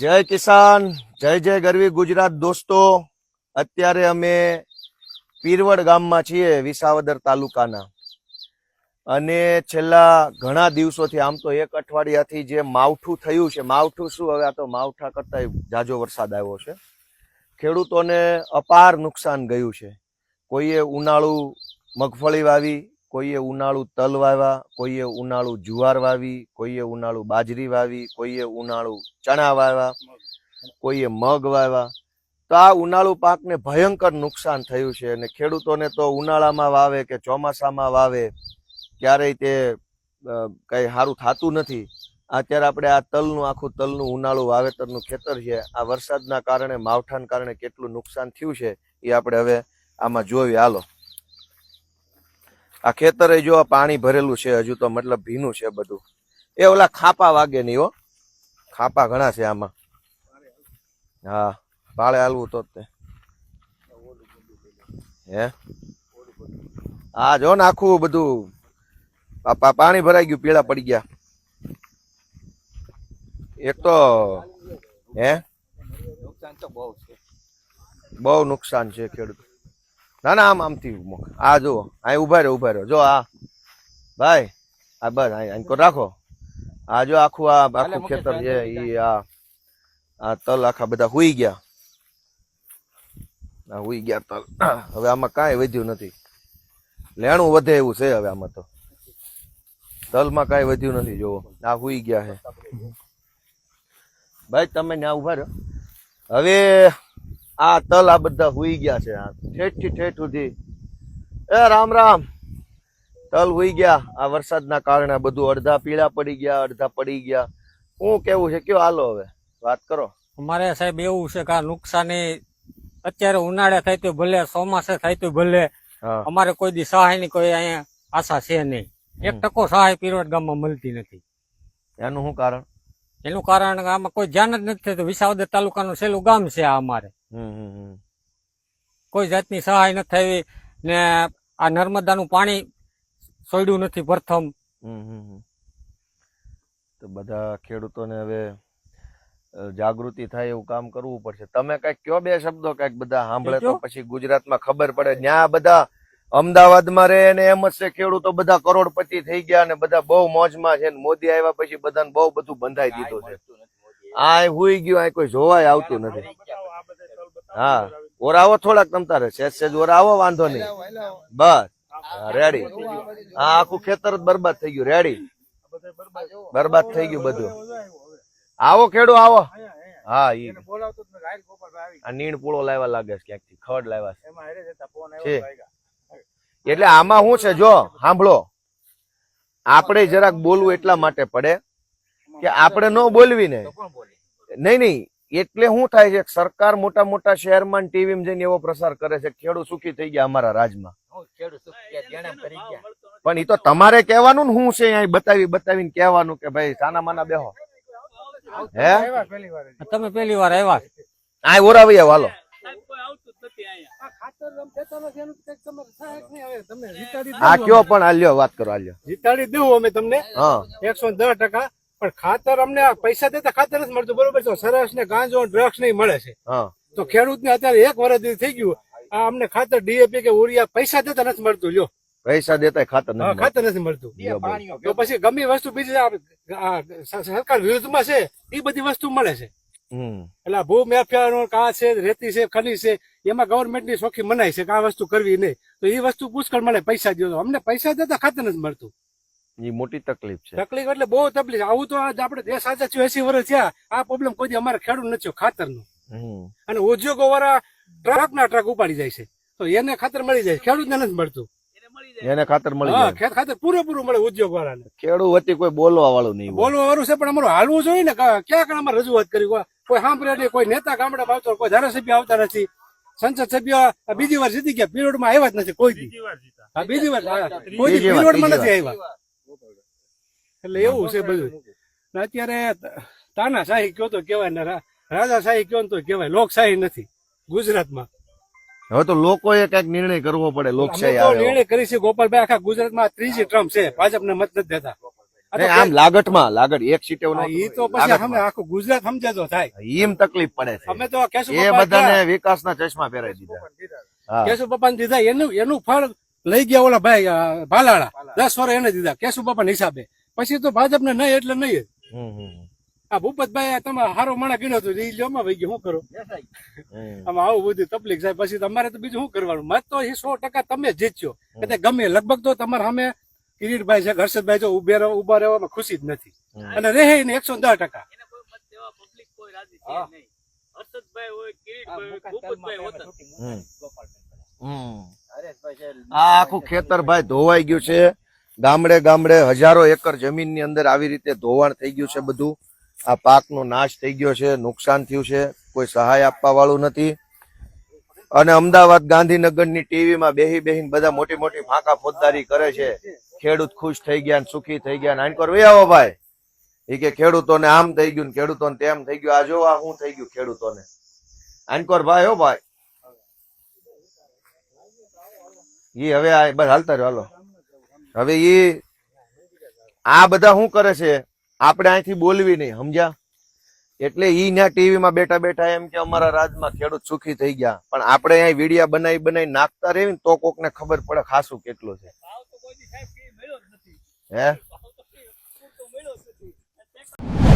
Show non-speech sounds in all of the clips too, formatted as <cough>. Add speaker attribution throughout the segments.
Speaker 1: જય કિસાન, જય જય ગરવી ગુજરાત દોસ્તો. અત્યારે અમે પીરવડ ગામમાં છીએ, વિસાવદર તાલુકાના. અને છેલ્લા ઘણા દિવસોથી, આમ તો એક અઠવાડિયાથી જે માવઠું થયું છે, માવઠું શું? હવે આ તો માવઠા કરતા જાજો વરસાદ આવ્યો છે. ખેડૂતોને અપાર નુકસાન ગયું છે. કોઈએ ઉનાળુ મગફળી વાવી કોઈએ ઉનાળુ તલ વાવ્યા કોઈએ ઉનાળુ જુવાર વાવી, કોઈએ ઉનાળુ બાજરી વાવી, કોઈએ ઉનાળુ ચણા વાવ્યા કોઈએ મગ વાવ્યા તો આ ઉનાળુ પાકને ભયંકર નુકસાન થયું છે અને ખેડૂતોને તો ઉનાળામાં વાવે કે ચોમાસામાં વાવે, ક્યારેય તે કંઈ સારું થતું નથી. અત્યારે આપણે આ તલનું, આખું તલનું ઉનાળું વાવેતરનું ખેતર છે. આ વરસાદના કારણે, માવઠાના કારણે કેટલું નુકસાન થયું છે, એ આપણે હવે આમાં જોયું હાલો. આ ખેતરે જો આ પાણી ભરેલું છે હજુ તો મતલબ ભીનું છે બધું. એ ઓલા ખાપા વાગે નહીં હો. ખાપા ઘણા છે આમાં. હા પાળે હાલવું તો તે. હે? હા જો ને આખું બધું પાણી ભરાઈ ગયું પીળા પડી ગયા. એક તો હે?
Speaker 2: નુકસાન તો બહુ છે.
Speaker 1: બહુ નુકસાન છે ખેડૂત. ના ના આમ આમથી. આ જુઓ અહીં ઊભા રહ્યો ઊભા રહ્યો જો આ ભાઈ આ બસ અહીં અહીં રાખો. આ જો આખું આ આખું ખેતર છે એ આ આ તલ આખા બધા હુઈ ગયા. આ હુઈ ગયા તલ. હવે આમાં કાંઈ વધ્યું નથી. લેણું વધે એવું છે હવે આમાં તો. તલમાં કાંઈ વધ્યું નથી જોવો આ હુઈ ગયા છે. ભાઈ તમે ત્યાં ઊભા રહ્યો હવે આ તલ આ બધા હુઈ ગયા છે ઠેઠથી ઠેઠ સુધી. એ રામ રામ. તલ હુઈ ગયા. આ વરસાદના કારણે બધું અડધા પીળા પડી ગયા અડધા પડી ગયા. હું કેવું છે? કયો હાલો હવે? વાત કરો.
Speaker 3: અમારે સાહેબ એવું છે કે આ નુકસાની અત્યારે ઉનાળે થાય તો ભલે ચોમાસે થાય તો ભલે. અમારે કોઈ દી સહાયની કોઈ અહીંયા આશા છે નહીં. એક ટકો સહાય પીરોટ ગામમાં મળતી નથી.
Speaker 1: એનું શું કારણ?
Speaker 3: એનું કારણ આમાં કોઈ ધ્યાન જ નથી થતું. વિસાવદર તાલુકાનું છેલ્લું ગામ છે આ અમારે. કોઈ જાતની સહાય નથી થઈ ને આ નર્મદાનું પાણી સોયડું નથી પ્રથમ.
Speaker 1: હમ હમ હમ. તો બધા ખેડૂતોને હવે જાગૃતિ થાય એવું કામ કરવું પડશે. તમે કંઈક કયો બે શબ્દો કંઈક બધા સાંભળે તો? પછી ગુજરાતમાં ખબર પડે. ન્યા બધા અમદાવાદમાં રહે ને એમ જ છે ખેડૂતો બધા કરોડપતિ થઈ ગયા ને બધા બહુ મોજમાં છે ને મોદી આવ્યા પછી બધાને બહુ બધું બંધાઈ દીધું છે. આ હુઈ ગયું આ કોઈ જોવાય આવતું નથી. હા ઓરાવો થોડાક તમ તારે. સેજ સેજ ઓરાવો વાંધો નહીં. બસ. રેડી આ આખું ખેતર જ બરબાદ થઈ ગયું. રેડી બરબાદ. થઈ ગયું બધું આવો ખેડૂ આવો. હા ઈ. આ નીણ પૂળો લાવ્યા લાગે છે ક્યાંકથી? ખડ લાવ્યા છે. છે. એટલે આમાં શું છે જો સાંભળો. આપણે જરાક બોલવું એટલા માટે પડે કે આપણે ન બોલવી ને. નહીં નહીં. એટલે શું થાય છે સરકાર મોટા મોટા શહેરમાં ટીવીમાં જઈને એવો પ્રસાર કરે છે કે ખેડૂત સુખી થઈ ગયા અમારા રાજમાં. પણ એ તો તમારે કહેવાનું ને શું છે અહીં બતાવી બતાવીને કહેવાનું કે ભાઈ સાના માના બેહો. હે?
Speaker 3: તમે પેલી વાર આવ્યા?
Speaker 1: આ ઓરાવી આવો, હાલો આ કયો પણ આલ્યો વાત કરો આલ્યો.
Speaker 4: જીતાડી દઉં અમે તમને. એકસો દસ ટકા. પણ ખાતર અમને પૈસા દેતા ખાતર જ મળતું બરોબર છે? સરસ ને ગાંજો ડ્રગ્સ નહીં મળે છે. તો ખેડૂત ને અત્યારે એક વર્ષ થઈ ગયું. આ અમને ખાતર ડીએપી કે ઉરિયા પૈસા દેતા નથી મળતું લ્યો.
Speaker 1: પૈસા દેતા ખાતર નથી
Speaker 4: ખાતર નથી મળતું. તો પછી ગમે વસ્તુ બીજી સરકાર વિરુદ્ધમાં છે એ બધી વસ્તુ મળે છે. એટલે ભૂ માફિયાનો કા છે રેતી છે ખની છે એમાં ગવર્મેન્ટની સોખી મનાય છે કે આ વસ્તુ કરવી નહીં. તો એ વસ્તુ પુષ્કળ મળે પૈસા દો અમને પૈસા દેતા ખાતર નથી મળતું.
Speaker 1: એ મોટી તકલીફ છે.
Speaker 4: તકલીફ એટલે બહુ તકલીફ આવું તો આજ આપણે દેશ આજે એસી વર્ષ થયા. આ પ્રોબ્લેમ કોઈ અમારે ખેડૂત નથી
Speaker 1: ખાતરનું
Speaker 4: અને ઉદ્યોગો વાળા ટ્રક ના ટ્રક ઉપાડી જાય છે. તો એને ખાતર મળી જાય. ખેડૂત ને નથી મળતું.
Speaker 1: એને ખાતર મળી જાય.
Speaker 4: ખેત ખાતર પૂરેપૂરું મળે ઉદ્યોગ વાળાને
Speaker 1: ખેડૂત વચ્ચે કોઈ બોલવા વાળું નહીં
Speaker 4: બોલવા વાળું છે પણ અમારું હાલવું જોઈએ ને. ક્યાંક ક્યાં કણ અમારે રજૂઆત કરી કોઈ- સાંભળે નહીં કોઈ નેતા ગામડા આવતો કોઈ ધારાસભ્ય આવતા નથી. સંસદ સભ્ય બીજી વાર જીતી ગયા પીરિયડમાં આવ્યા જ નથી કોઈ બીજી વાર કોઈ
Speaker 1: પીરિયડમાં
Speaker 4: નથી આવ્યા. એટલે એવું છે બધું. અત્યારે તાના શાહી કયો તો કેવાય ને રા- રાજા શાહી કયો ને તો કેવાય લોકશાહી નથી ગુજરાતમાં.
Speaker 1: હવે તો લોકોએ કંઈક નિર્ણય કરવો પડે લોકશાહી
Speaker 4: નિર્ણય કરી છે ગોપાલભાઈ આખા ગુજરાતમાં ત્રીજી ટ્રમ્પ છે ભાજપને મત નથી દેતા.
Speaker 1: આમ લાગટમાં લાગટ એક સીટે
Speaker 4: ઈ તો પછી અમે આખું ગુજરાત સમજાતો થાય.
Speaker 1: એમ તકલીફ પડે છે.
Speaker 4: અમે તો કેશુ
Speaker 1: એ બધાને વિકાસના ચશ્મા પહેરાવી દીધા.
Speaker 4: કેશુ બાપાને દીધા. એનું એનું ફળ લઈ ગયા ઓલા ભાઈ ભાલાળા. દસ વર્ષ એને દીધા. કેશુ બાપા હિસાબે. પછી તો ભાજપને નહીં એટલે નહીં. આ ભૂપતભાઈ તમે હારો માણા ગીણો તો ઈ લ્યો માં ભાઈ શું કરો. આમાં આવું બધું તકલીફ થાય. પછી તમારે તો બીજું શું કરવાનું? મત તો એ સો ટકા તમે જીતશો એટલે ગમે લગભગ તો તમારે સામે કિરીટભાઈ છે હર્ષદભાઈ જો ઉભે રહો ઊભા રહેવામાં ખુશી જ નથી. અને રહે ને એકસો દસ ટકા.
Speaker 5: એને કોઈ મત દેવા પબ્લિક કોઈ રાજી છે નહીં. હર્ષદભાઈ હોય કિરીટભાઈ હોય ભૂપતભાઈ હોતા.
Speaker 1: હમ. હમ.
Speaker 2: હરેશભાઈ છે
Speaker 1: આ આખું ખેતર ભાઈ ધોવાઈ ગયું છે. ગામડે ગામડે હજારો એકર જમીનની અંદર આવી રીતે ધોવાણ થઈ ગયું છે બધું. આ પાકનો નાશ થઈ ગયો છે નુકસાન થયું છે. કોઈ સહાય આપવા વાળું નથી. અને અમદાવાદ ગાંધીનગરની ટીવીમાં બેહી બેહીને બધા મોટી મોટી ફાંકા ફોજદારી કરે છે. ખેડૂત ખુશ થઈ ગયા ને સુખી થઈ ગયા ને વે આવો ભાઈ. એ કે ખેડૂતોને આમ થઈ ગયું ને ખેડૂતોને તેમ થઈ ગયું. આ જો આ થઈ ગયું ખેડૂતોને. આનકોર ભાઈ હો ભાઈ. ઈ હવે આ બસ હાલતા રહ્યો હાલો. હવે ઈ આ બધા શું કરે છે? આપણે અહીંથી બોલવી નહીં, સમજ્યા? એટલે ઈ ત્યાં ટીવીમાં બેઠા બેઠા એમ કે અમારા રાજમાં ખેડૂત સુખી થઈ ગયા. પણ આપણે અહીં વિડીયા બનાવી બનાવી નાખતા રહેવી ને તો કોકને ખબર પડે ખાસું કેટલું છે
Speaker 5: ભાવ તો કોઈ દી સાહેબ કઈ મળ્યો જ નથી
Speaker 1: હે? <laughs>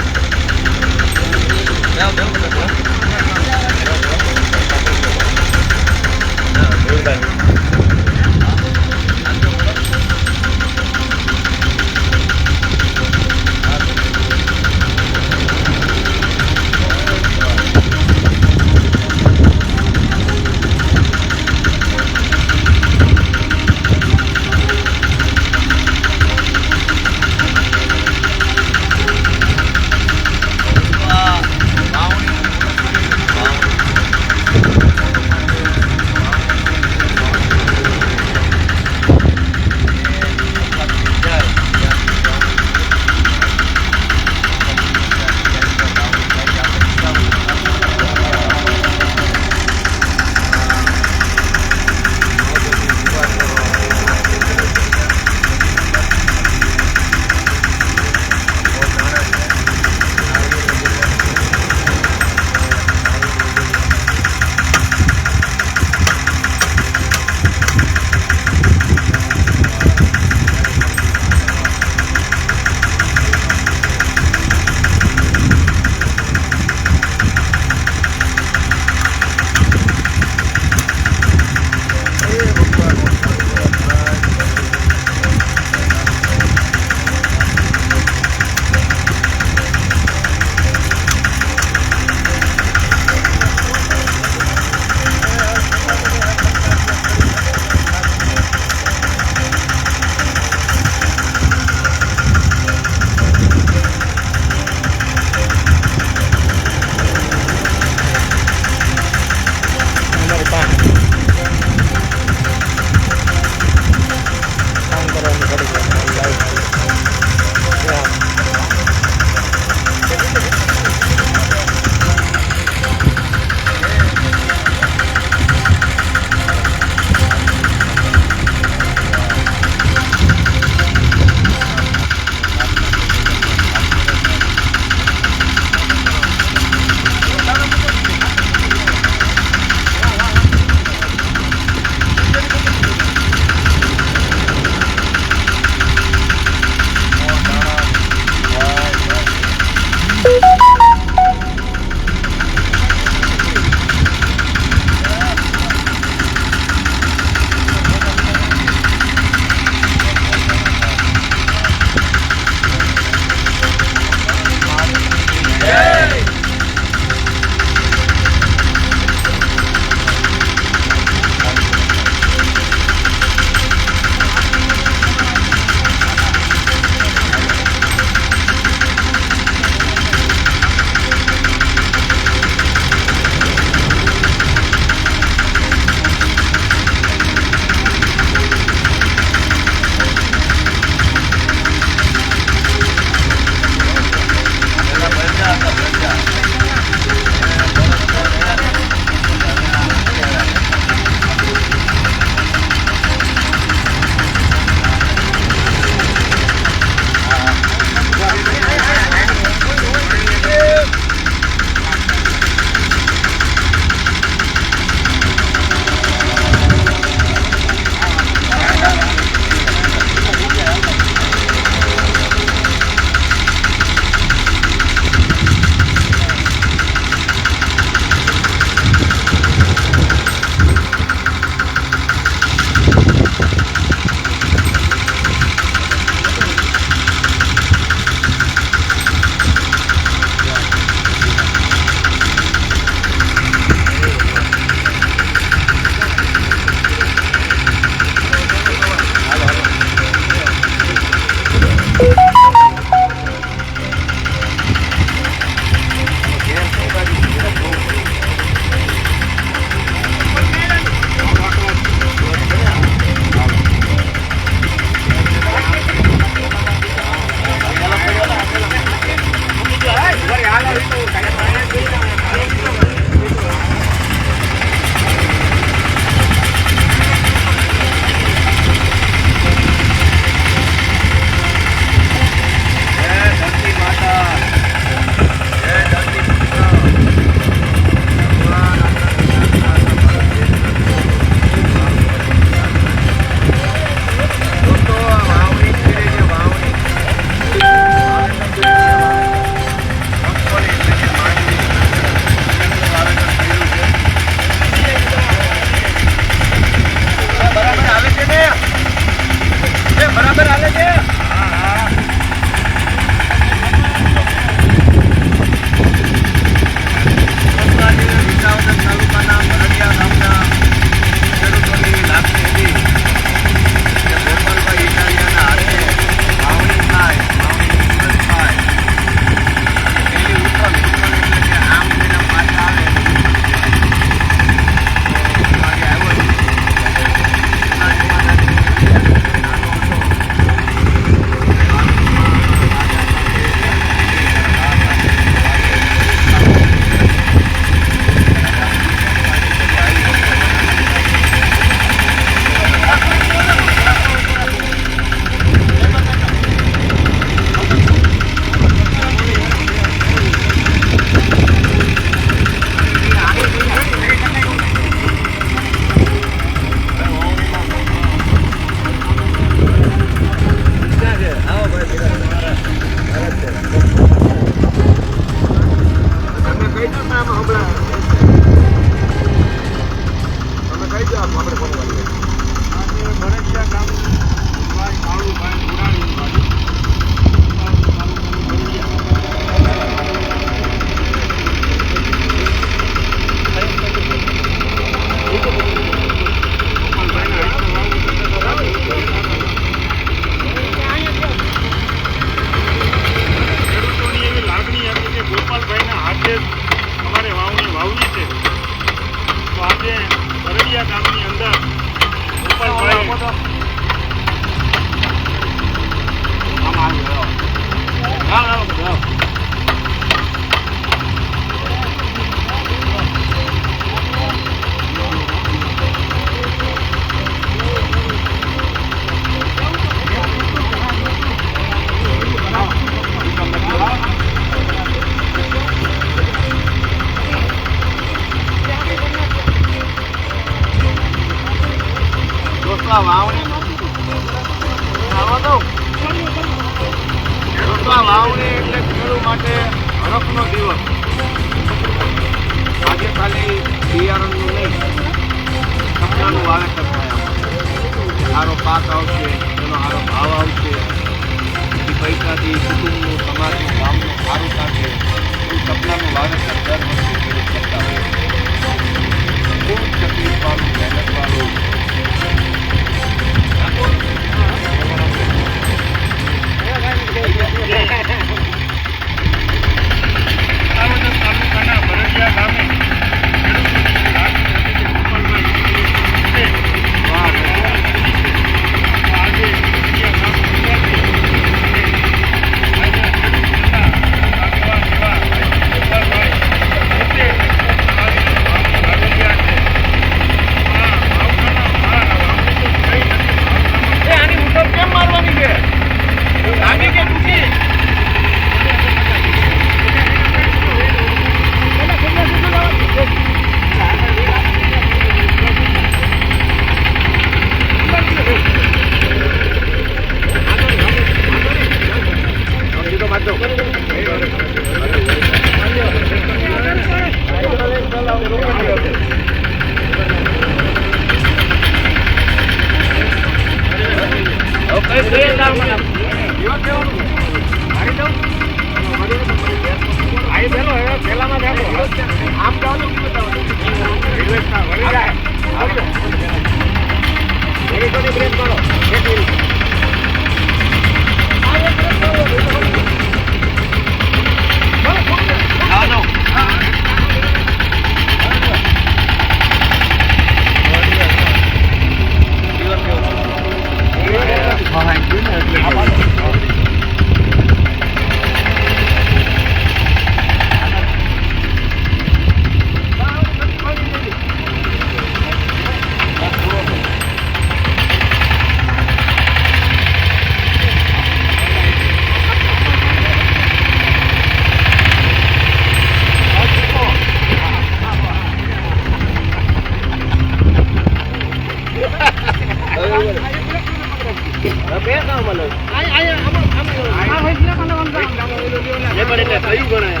Speaker 1: કયું ગણાય.